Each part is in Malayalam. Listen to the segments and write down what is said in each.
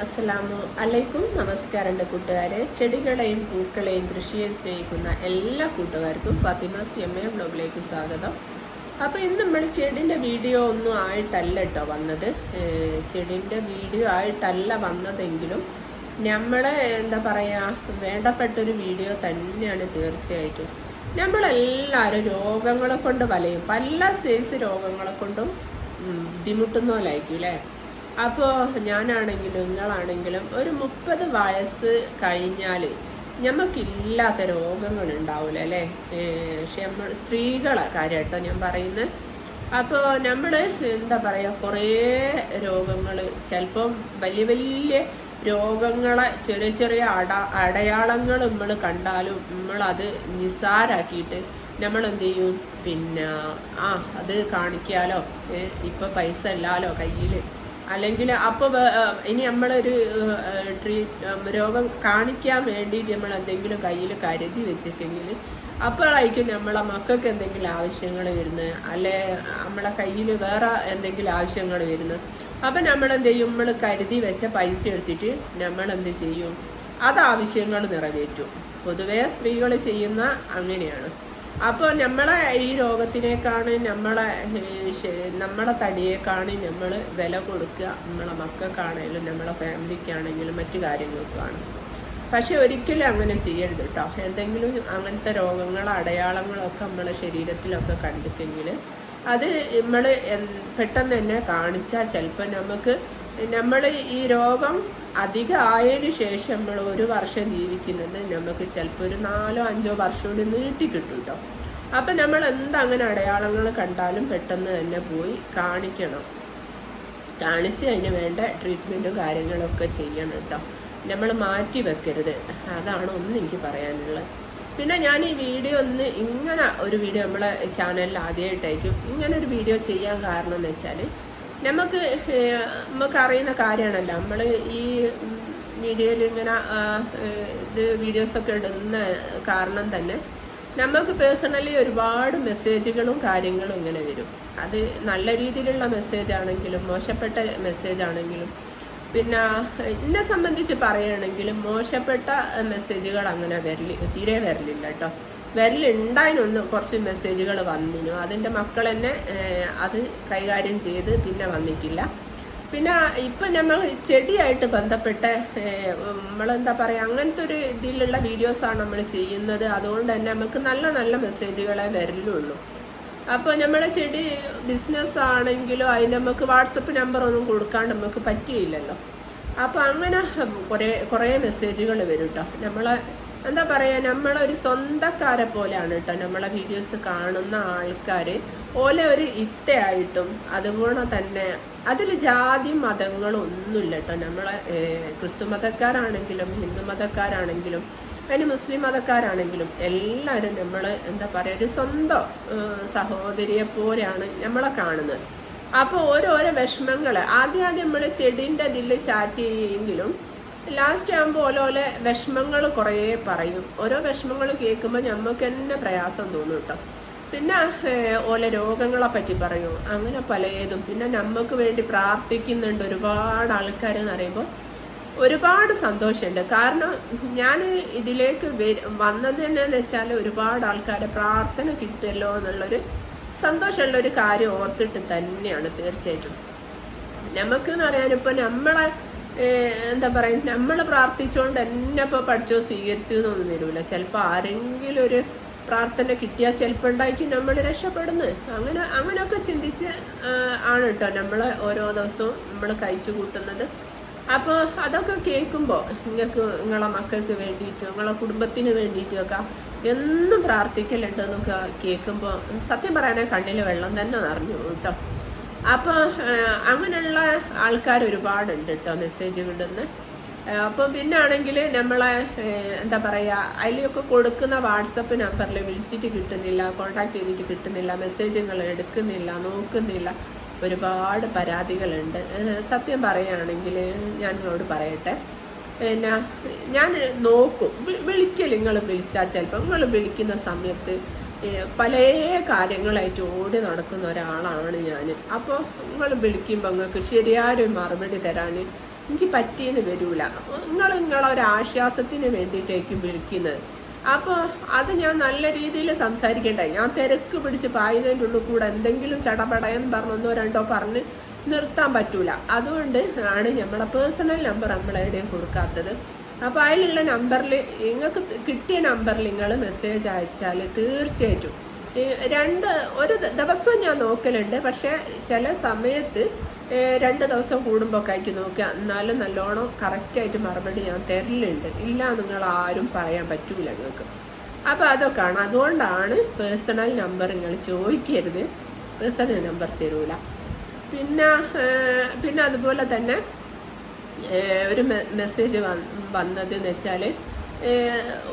അസ്സലാമു അലൈക്കും. നമസ്കാരം കൂട്ടുകാരെ. ചെടികളെയും പൂക്കളെയും കൃഷിയെയും സ്നേഹിക്കുന്ന എല്ലാ കൂട്ടുകാർക്കും ഫാത്തിമ സി എം എ ബ്ലോഗിലേക്ക് സ്വാഗതം. അപ്പോൾ ഇന്ന് നമ്മൾ ചെടിന്റെ വീഡിയോ ഒന്നും ആയിട്ടല്ല കേട്ടോ വന്നത്. ചെടിന്റെ വീഡിയോ ആയിട്ടല്ല വന്നതെങ്കിലും നമ്മളെ എന്താ പറയുക വേണ്ടപ്പെട്ടൊരു വീഡിയോ തന്നെയാണ് തീർച്ചയായിട്ടും. നമ്മളെല്ലാവരും രോഗങ്ങളെ കൊണ്ട് വലയും. പല സൈസ് രോഗങ്ങളെ കൊണ്ടും ബുദ്ധിമുട്ടുന്നോലായിരിക്കും അല്ലേ അപ്പോൾ ഞാനാണെങ്കിലും നിങ്ങളാണെങ്കിലും ഒരു മുപ്പത് വയസ്സ് കഴിഞ്ഞാൽ ഞമ്മക്കില്ലാത്ത രോഗങ്ങൾ ഉണ്ടാവില്ല അല്ലേ പക്ഷെ നമ്മൾ സ്ത്രീകളെ കാര്യമായിട്ടോ ഞാൻ പറയുന്നത് അപ്പോൾ നമ്മൾ എന്താ പറയുക കുറേ രോഗങ്ങൾ ചിലപ്പം വലിയ വലിയ രോഗങ്ങളെ ചെറിയ ചെറിയ അട അടയാളങ്ങൾ നമ്മൾ കണ്ടാലും നമ്മളത് നിസാരാക്കിയിട്ട് നമ്മൾ എന്ത് ചെയ്യും പിന്നെ ആ അത് കാണിക്കാലോ? ഇപ്പം പൈസ ഇല്ലാലോ കയ്യിൽ അല്ലെങ്കിൽ അപ്പോൾ ഇനി നമ്മളൊരു ട്രീ രോഗം കാണിക്കാൻ വേണ്ടിയിട്ട് നമ്മൾ എന്തെങ്കിലും കയ്യിൽ കരുതി വെച്ചിട്ടെങ്കിൽ അപ്പോഴായിരിക്കും നമ്മളെ മക്കൾക്ക് എന്തെങ്കിലും ആവശ്യങ്ങൾ വരുന്നത്. അല്ലെ നമ്മളെ കയ്യിൽ വേറെ എന്തെങ്കിലും ആവശ്യങ്ങൾ വരുന്നത്. അപ്പം നമ്മൾ എന്ത് ചെയ്യും? നമ്മൾ കരുതി വെച്ച പൈസ എടുത്തിട്ട് നമ്മൾ എന്ത് ചെയ്യും? അത് ആവശ്യങ്ങൾ നിറവേറ്റും. പൊതുവേ സ്ത്രീകൾ ചെയ്യുന്ന അങ്ങനെയാണ്. അപ്പോൾ നമ്മളെ ഈ രോഗത്തിനേക്കാണ് നമ്മളെ നമ്മളെ തടിയേക്കാണ് നമ്മൾ വില കൊടുക്കുക. നമ്മളെ മക്കൾക്കാണെങ്കിലും നമ്മളെ ഫാമിലിക്കാണെങ്കിലും മറ്റു കാര്യങ്ങൾക്കാണ് പക്ഷെ ഒരിക്കലും അങ്ങനെ ചെയ്യരുത് കേട്ടോ എന്തെങ്കിലും അങ്ങനത്തെ രോഗങ്ങളോ അടയാളങ്ങളൊക്കെ നമ്മളെ ശരീരത്തിലൊക്കെ കണ്ടിട്ടെങ്കിൽ അത് നമ്മൾ പെട്ടെന്ന് തന്നെ കാണിച്ചാൽ ചിലപ്പോൾ നമുക്ക് നമ്മൾ ഈ രോഗം അധികം ആയതിനു ശേഷം നമ്മൾ ഒരു വർഷം ജീവിക്കുന്നത് നമുക്ക് ചിലപ്പോൾ ഒരു നാലോ അഞ്ചോ വർഷം കൂടി നീട്ടി കിട്ടും കേട്ടോ അപ്പം നമ്മൾ എന്തങ്ങനെ അടയാളങ്ങൾ കണ്ടാലും പെട്ടെന്ന് തന്നെ പോയി കാണിക്കണം. കാണിച്ച് അതിന് വേണ്ട ട്രീറ്റ്മെന്റും കാര്യങ്ങളൊക്കെ ചെയ്യണം കേട്ടോ നമ്മൾ മാറ്റി വെക്കരുത്. അതാണ് ഒന്ന് എനിക്ക് പറയാനുള്ളത്. പിന്നെ ഞാൻ ഈ വീഡിയോ ഒന്ന് ഇങ്ങനെ ഒരു വീഡിയോ നമ്മളെ ചാനലിൽ ആദ്യമായിട്ടായിരിക്കും ഇങ്ങനെ ഒരു വീഡിയോ ചെയ്യാൻ കാരണം എന്ന് വെച്ചാൽ നമുക്ക് നമുക്ക് അറിയുന്ന കാര്യമാണല്ലോ. നമ്മൾ ഈ മീഡിയയിൽ ഇങ്ങനെ ഇത് വീഡിയോസൊക്കെ ഇടുന്ന കാരണം തന്നെ നമുക്ക് പേഴ്സണലി ഒരുപാട് മെസ്സേജുകളും കാര്യങ്ങളും ഇങ്ങനെ വരും. അത് നല്ല രീതിയിലുള്ള മെസ്സേജ് ആണെങ്കിലും മോശപ്പെട്ട മെസ്സേജ് ആണെങ്കിലും പിന്നെ എന്നെ സംബന്ധിച്ച് പറയുകയാണെങ്കിലും മോശപ്പെട്ട മെസ്സേജുകൾ അങ്ങനെ വരലി തീരെ വരലില്ല കേട്ടോ. വരലുണ്ടായിരുന്നു കുറച്ച് മെസ്സേജുകൾ വന്നിനു. അതിന്റെ മക്കൾ തന്നെ അത് കൈകാര്യം ചെയ്ത് പിന്നെ വന്നിട്ടില്ല. പിന്നെ ഇപ്പം നമ്മൾ ചെടിയായിട്ട് ബന്ധപ്പെട്ട നമ്മളെന്താ പറയുക അങ്ങനത്തെ ഒരു ഇതിലുള്ള വീഡിയോസാണ് നമ്മൾ ചെയ്യുന്നത്. അതുകൊണ്ട് തന്നെ നമുക്ക് നല്ല നല്ല മെസ്സേജുകളെ വരലുള്ളൂ. അപ്പോൾ നമ്മളെ ചെടി ബിസിനസ് ആണെങ്കിലും അതിന് നമുക്ക് വാട്സപ്പ് നമ്പർ ഒന്നും കൊടുക്കാണ്ട് നമുക്ക് പറ്റിയില്ലല്ലോ. അപ്പോൾ അങ്ങനെ കുറേ കുറേ മെസ്സേജുകൾ വരും കേട്ടോ നമ്മളെ എന്താ പറയാ നമ്മളൊരു സ്വന്തക്കാരെ പോലെയാണ് കേട്ടോ. നമ്മളെ വീഡിയോസ് കാണുന്ന ആൾക്കാർ ഓലെ ഒരു ഇത്തയായിട്ടും അതുപോലെ തന്നെ അതിൽ ജാതി മതങ്ങളും ഒന്നുമില്ല കേട്ടോ. നമ്മളെ ക്രിസ്തു മതക്കാരാണെങ്കിലും ഹിന്ദു മതക്കാരാണെങ്കിലും അതിന് മുസ്ലിം മതക്കാരാണെങ്കിലും എല്ലാവരും നമ്മൾ എന്താ പറയുക ഒരു സ്വന്തം സഹോദരിയെ പോലെയാണ് നമ്മളെ കാണുന്നത്. അപ്പോൾ ഓരോരോ വിഷമങ്ങൾ ആദ്യം ആദ്യം നമ്മൾ ചെടീന്റെ ഇതിൽ ചാറ്റ് ചെയ്യെങ്കിലും ലാസ്റ്റ് ആകുമ്പോൾ ഓലോലെ വിഷമങ്ങൾ കുറേ പറയും. ഓരോ വിഷമങ്ങൾ കേൾക്കുമ്പോൾ നമുക്ക് തന്നെ പ്രയാസം തോന്നും കേട്ടോ പിന്നെ ഓല രോഗങ്ങളെ പറ്റി പറയും. അങ്ങനെ പലതും. പിന്നെ നമുക്ക് വേണ്ടി പ്രാർത്ഥിക്കുന്നുണ്ട് ഒരുപാട് ആൾക്കാർ എന്ന് പറയുമ്പോൾ ഒരുപാട് സന്തോഷമുണ്ട് കാരണം ഞാൻ ഇതിലേക്ക് വന്നത് തന്നെയെന്ന് വെച്ചാൽ ഒരുപാട് ആൾക്കാരെ പ്രാർത്ഥന കിട്ടുമല്ലോ എന്നുള്ളൊരു സന്തോഷമുള്ള ഒരു കാര്യം ഓർത്തിട്ട് തന്നെയാണ് തീർച്ചയായിട്ടും. നമുക്ക് എന്ന് പറയാൻ നമ്മളെ എന്താ പറയുക നമ്മൾ പ്രാർത്ഥിച്ചുകൊണ്ട് എന്നെ ഇപ്പോൾ പഠിച്ചോ സ്വീകരിച്ചു എന്നൊന്നും വരില്ല ചിലപ്പോൾ ആരെങ്കിലും ഒരു പ്രാർത്ഥന കിട്ടിയാൽ ചിലപ്പോൾ ഉണ്ടായിരിക്കും നമ്മൾ രക്ഷപ്പെടുന്നത് അങ്ങനെ അങ്ങനെയൊക്കെ ചിന്തിച്ച് ആണ് കേട്ടോ നമ്മൾ ഓരോ ദിവസവും നമ്മൾ കഴിച്ചു കൂട്ടുന്നത്. അപ്പോൾ അതൊക്കെ കേൾക്കുമ്പോൾ നിങ്ങൾക്ക് നിങ്ങളെ മക്കൾക്ക് വേണ്ടിയിട്ടും നിങ്ങളെ കുടുംബത്തിന് വേണ്ടിയിട്ടുമൊക്കെ എന്നും പ്രാർത്ഥിക്കലുണ്ടെന്നൊക്കെ കേൾക്കുമ്പോൾ സത്യം പറയാനേ കണ്ണിൽ വെള്ളം തന്നെ നിറഞ്ഞു കേട്ടോ അപ്പോൾ അങ്ങനെയുള്ള ആൾക്കാർ ഒരുപാടുണ്ട് കേട്ടോ മെസ്സേജ് വിടുന്ന അപ്പോൾ പിന്നെ ആണെങ്കിൽ നമ്മളെ എന്താ പറയുക അതിലൊക്കെ കൊടുക്കുന്ന വാട്സപ്പ് നമ്പറിൽ വിളിച്ചിട്ട് കിട്ടുന്നില്ല കോണ്ടാക്ട് ചെയ്തിട്ട് കിട്ടുന്നില്ല മെസ്സേജുകൾ എടുക്കുന്നില്ല നോക്കുന്നില്ല ഒരുപാട് പരാതികളുണ്ട്. സത്യം പറയുകയാണെങ്കിൽ ഞാൻ നിങ്ങളോട് പറയട്ടെ. പിന്നെ ഞാൻ നോക്കും. വിളിക്കൽ നിങ്ങൾ വിളിച്ചാൽ ചിലപ്പോൾ നിങ്ങൾ വിളിക്കുന്ന സമയത്ത് പല കാര്യങ്ങളായിട്ട് ഓടി നടക്കുന്ന ഒരാളാണ് ഞാൻ അപ്പോൾ നിങ്ങൾ വിളിക്കുമ്പോൾ നിങ്ങൾക്ക് ശരിയായൊരു മറുപടി തരാൻ എനിക്ക് പറ്റിയെന്ന് വരൂല. നിങ്ങൾ നിങ്ങളൊരാശ്വാസത്തിന് വേണ്ടിയിട്ടായിരിക്കും വിളിക്കുന്നത്. അപ്പോൾ അത് ഞാൻ നല്ല രീതിയിൽ സംസാരിക്കണ്ടേ ഞാൻ തിരക്ക് പിടിച്ച് പായുന്നതിന്റെ ഉള്ളിൽ കൂടെ എന്തെങ്കിലും ചടപടയെന്ന് പറഞ്ഞൊന്നോ രണ്ടോ പറഞ്ഞ് നിർത്താൻ പറ്റൂല. അതുകൊണ്ട് ആണ് നമ്മളെ പേഴ്സണൽ നമ്പർ നമ്മളെവിടെയും കൊടുക്കാത്തത്. അപ്പോൾ അതിലുള്ള നമ്പറിൽ നിങ്ങൾക്ക് കിട്ടിയ നമ്പറിൽ നിങ്ങൾ മെസ്സേജ് അയച്ചാൽ തീർച്ചയായിട്ടും. രണ്ട് ഒരു ദിവസം ഞാൻ നോക്കലുണ്ട്. പക്ഷേ ചില സമയത്ത് രണ്ട് ദിവസം കൂടുമ്പോൾ ഒക്കെ ആയിരിക്കും നോക്കുക. എന്നാലും നല്ലോണം കറക്റ്റായിട്ട് മറുപടി ഞാൻ തരലുണ്ട്. ഇല്ല നിങ്ങൾ ആരും പറയാൻ പറ്റൂല നിങ്ങൾക്ക്. അപ്പോൾ അതൊക്കെയാണ്. അതുകൊണ്ടാണ് പേഴ്സണൽ നമ്പർ നിങ്ങൾ ചോദിക്കരുത്. പേഴ്സണൽ നമ്പർ തരൂല. പിന്നെ പിന്നെ അതുപോലെ തന്നെ ഒരു മെസ്സേജ് വന്നത് എന്ന് വെച്ചാൽ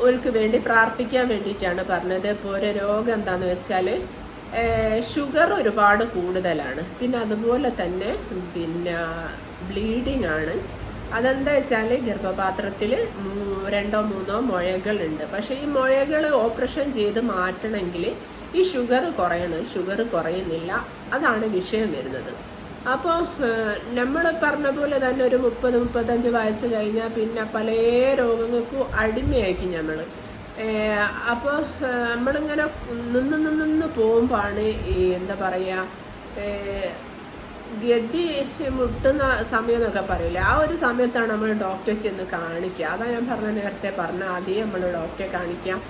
ഒഴുക്ക് വേണ്ടി പ്രാർത്ഥിക്കാൻ വേണ്ടിയിട്ടാണ് പറഞ്ഞത്. ഒരു രോഗം എന്താന്ന് വെച്ചാൽ ഷുഗർ ഒരുപാട് കൂടുതലാണ്. പിന്നെ അതുപോലെ തന്നെ പിന്നെ ബ്ലീഡിങ് ആണ്. അതെന്താ വെച്ചാൽ ഗർഭപാത്രത്തിൽ രണ്ടോ മൂന്നോ മുഴകളുണ്ട് പക്ഷേ ഈ മുഴകൾ ഓപ്പറേഷൻ ചെയ്ത് മാറ്റണമെങ്കിൽ ഈ ഷുഗർ കുറയണം. ഷുഗർ കുറയുന്നില്ല. അതാണ് വിഷയം വരുന്നത്. അപ്പോൾ നമ്മൾ പറഞ്ഞ പോലെ തന്നെ ഒരു മുപ്പത് മുപ്പത്തഞ്ച് വയസ്സ് കഴിഞ്ഞാൽ പിന്നെ പല രോഗങ്ങൾക്കും അടിമയായിരിക്കും നമ്മൾ അപ്പോൾ നമ്മളിങ്ങനെ നിന്ന് നിന്ന് നിന്ന് പോകുമ്പോഴാണ് ഈ എന്താ പറയുക ഗതി മുട്ടുന്ന സമയം എന്നൊക്കെ പറയില്ലേ? ആ ഒരു സമയത്താണ് നമ്മൾ ഡോക്ടറെ ചെന്ന് കാണിക്കുക. അതാ ഞാൻ പറഞ്ഞ നേരത്തെ പറഞ്ഞ ആദ്യം നമ്മൾ ഡോക്ടറെ കാണിക്കാം.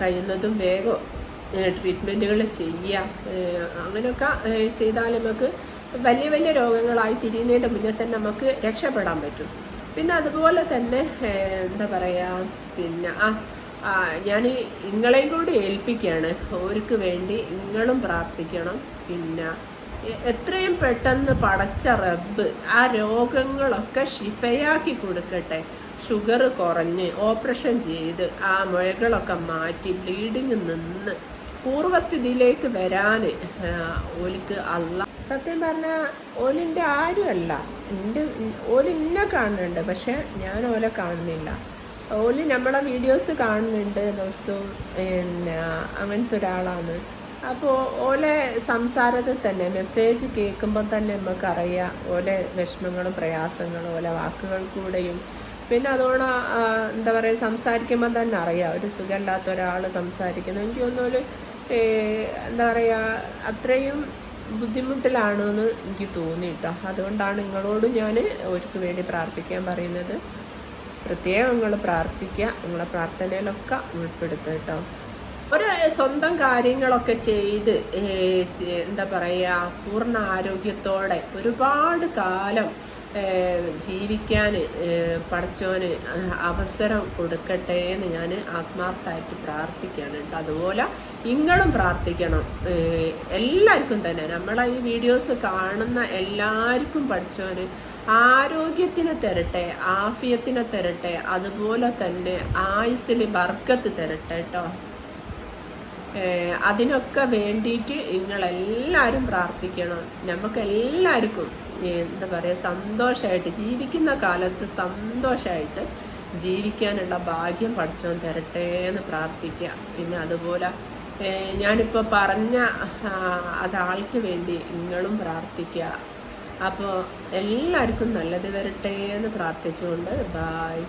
കഴിയുന്നതും വേഗം ട്രീറ്റ്മെന്റുകൾ ചെയ്യുക അങ്ങനെയൊക്കെ ചെയ്താൽ നമുക്ക് വലിയ വലിയ രോഗങ്ങളായി തിരിയുന്നതിന്റെ മുന്നേ തന്നെ നമുക്ക് രക്ഷപ്പെടാൻ പറ്റും. പിന്നെ അതുപോലെ തന്നെ എന്താ പറയുക പിന്നെ ആ ഞാൻ നിങ്ങളെയും കൂടി ഏൽപ്പിക്കുകയാണ്. അവർക്ക് വേണ്ടി നിങ്ങളും പ്രാർത്ഥിക്കണം. പിന്നെ എത്രയും പെട്ടെന്ന് പടച്ച റബ്ബ് ആ രോഗങ്ങളൊക്കെ ഷിഫയാക്കി കൊടുക്കട്ടെ. ഷുഗർ കുറഞ്ഞ് ഓപ്പറേഷൻ ചെയ്ത് ആ മുഴകളൊക്കെ മാറ്റി ബ്ലീഡിങ് നിന്ന് പൂർവസ്ഥിതിയിലേക്ക് വരാൻ ഓലിക്ക് അല്ല സത്യം പറഞ്ഞാൽ ഓലിന്റെ ആരുമല്ല. എന്റെ ഓലിന്നെ കാണുന്നുണ്ട് പക്ഷെ ഞാൻ ഓലെ കാണുന്നില്ല. ഓലി നമ്മളെ വീഡിയോസ് കാണുന്നുണ്ട് ദിവസവും പിന്നെ അങ്ങനത്തെ ഒരാളാണ്. അപ്പോൾ ഓലെ സംസാരത്തിൽ തന്നെ മെസ്സേജ് കേൾക്കുമ്പോൾ തന്നെ നമുക്കറിയാം ഓലെ വിഷമങ്ങളും പ്രയാസങ്ങളും ഓലെ വാക്കുകൾ കൂടെയും. പിന്നെ അതുകൊണ്ട് എന്താ പറയുക സംസാരിക്കുമ്പോൾ തന്നെ അറിയാം. ഒരു സുഖമില്ലാത്ത ഒരാൾ സംസാരിക്കുന്നത് എനിക്ക് തോന്നുന്നു എന്താ പറയുക അത്രയും ബുദ്ധിമുട്ടിലാണോന്ന് എനിക്ക് തോന്നി കേട്ടോ അതുകൊണ്ടാണ് നിങ്ങളോട് ഞാൻ അവർക്ക് വേണ്ടി പ്രാർത്ഥിക്കാൻ പറയുന്നത്. പ്രത്യേകം നിങ്ങൾ പ്രാർത്ഥിക്കുക നിങ്ങളെ പ്രാർത്ഥനയിലൊക്കെ ഉൾപ്പെടുത്തുക കേട്ടോ. ഒരു സ്വന്തം കാര്യങ്ങളൊക്കെ ചെയ്ത് എന്താ പറയുക പൂർണ ആരോഗ്യത്തോടെ ഒരുപാട് കാലം ജീവിക്കാൻ പഠിച്ചോന് അവസരം കൊടുക്കട്ടെ എന്ന് ഞാൻ ആത്മാർത്ഥമായിട്ട് പ്രാർത്ഥിക്കുകയാണ് കേട്ടോ. അതുപോലെ നിങ്ങളും പ്രാർത്ഥിക്കണം. എല്ലാവർക്കും തന്നെ. നമ്മളെ ഈ വീഡിയോസ് കാണുന്ന എല്ലാവർക്കും പഠിച്ചവന് ആരോഗ്യത്തിന് തരട്ടെ ആഫിയത്തിന് തരട്ടെ അതുപോലെ തന്നെ ആയുസ്സിൽ ബർക്കത്ത് തരട്ടെ കേട്ടോ അതിനൊക്കെ വേണ്ടിയിട്ട് നിങ്ങളെല്ലാവരും പ്രാർത്ഥിക്കണം. നമുക്ക് എല്ലാവർക്കും എന്താ പറയുക സന്തോഷമായിട്ട് ജീവിക്കുന്ന കാലത്ത് സന്തോഷമായിട്ട് ജീവിക്കാനുള്ള ഭാഗ്യം പഠിച്ചോൻ തരട്ടെ എന്ന് പ്രാർത്ഥിക്കുക. പിന്നെ അതുപോലെ ഞാനിപ്പോൾ പറഞ്ഞ അതാൾക്ക് വേണ്ടി നിങ്ങളും പ്രാർത്ഥിക്കുക അപ്പോൾ എല്ലാവർക്കും നല്ലത് വരട്ടെ എന്ന് പ്രാർത്ഥിച്ചുകൊണ്ട് ബായ്